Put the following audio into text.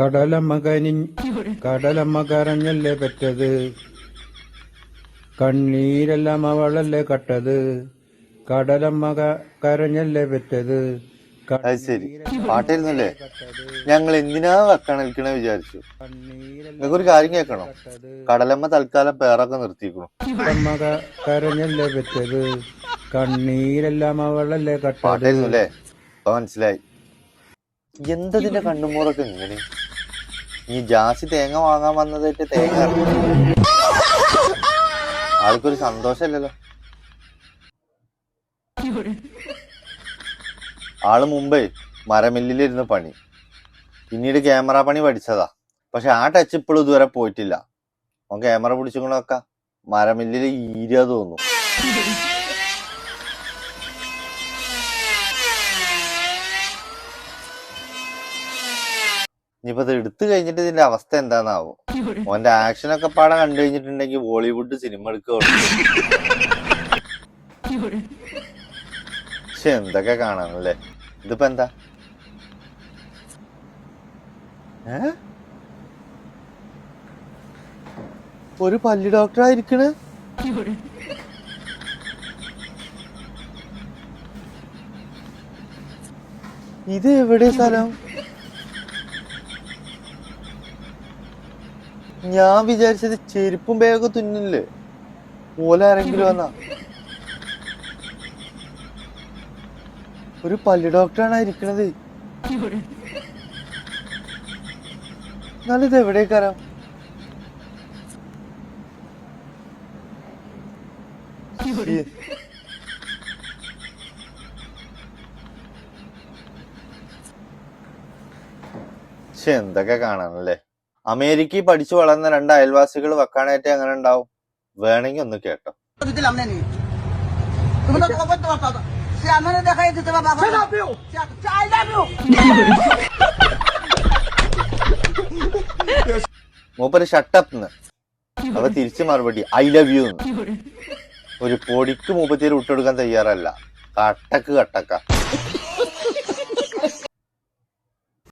കടലമ്മ കനി കടലമ്മ കരഞ്ഞല്ലേ പെറ്റത്? കണ്ണീരെല്ലാം അവളല്ലേ കട്ടത്? കടലമ്മ കരഞ്ഞല്ലേ പെറ്റത്? അത് ശരി. പാട്ടായിരുന്നല്ലേ ഞങ്ങൾ എന്തിനാ വെക്കണൽക്കണ വിചാരിച്ചു. നിങ്ങൾക്ക് ഒരു കാര്യം കേൾക്കണോ? കടലമ്മ തൽക്കാലം പേറൊക്കെ നിർത്തിക്കണു കടലമ്മ കരഞ്ഞല്ലേ പെറ്റത്? കണ്ണീരെല്ലാം അവളല്ലേ കട്ടത്? പാട്ടായിരുന്നു അല്ലേ അപ്പൊ മനസ്സിലായി എന്തതിന്റെ കണ്ണുമൂറൊക്കെ ഇങ്ങനെ? ഈ ജാസി തേങ്ങ വാങ്ങാൻ വന്നതായിട്ട് തേങ്ങ. ആൾക്കൊരു സന്തോഷല്ലല്ലോ ആൾ മുമ്പേ മരമില്ലിലിരുന്ന് പണി. പിന്നീട് ക്യാമറ പണി പഠിച്ചതാ. പക്ഷെ ആ ടച്ച് ഇപ്പോഴും ഇതുവരെ പോയിട്ടില്ല. അവൻ ക്യാമറ പിടിച്ചുകൊണ്ടൊക്കെ മരമില്ലിൽ ഈരിയ തോന്നുന്നു. ഇനിയിപ്പോ ഇത് എടുത്തു കഴിഞ്ഞിട്ട് ഇതിന്റെ അവസ്ഥ എന്താന്നാവോ? ഓന്റെ ആക്ഷൻ ഒക്കെ പാടെ കണ്ടു കഴിഞ്ഞിട്ടുണ്ടെങ്കിൽ ബോളിവുഡ് സിനിമ എടുക്കുകയുള്ളൂ പക്ഷെ എന്തൊക്കെ കാണാനല്ലേ ഇതിപ്പോ എന്താ? ഒരു പല്ലി ഡോക്ടർ ആയിരിക്കണ്? ഇത് എവിടെ സ്ഥലം? ഞാൻ വിചാരിച്ചത് ചെരുപ്പും ബാഗൊക്കെ തുന്നില്ലേ? ഓല ആരെങ്കിലും വന്നാ? ഒരു പല്ലി ഡോക്ടറാണ് ഇരിക്കണത് നല്ലത് ഇത് എവിടേക്കാരാം. ശ്ശെ, എന്തൊക്കെ കാണാനല്ലേ? അമേരിക്കയിൽ പഠിച്ചു വളർന്ന രണ്ട് അയൽവാസികൾ വെക്കാനായിട്ട് അങ്ങനെ ഉണ്ടാവും? വേണമെങ്കിൽ ഒന്ന് കേട്ടോ. മൂപ്പര് ഷട്ടപ്പ് അവ തിരിച്ചു മറുപടി ഐ ലവ് യു ഒരു പൊടിക്ക് മൂപ്പത്തിയേര് വിട്ടെടുക്കാൻ തയ്യാറല്ല. കട്ടക്ക് കട്ടക്ക.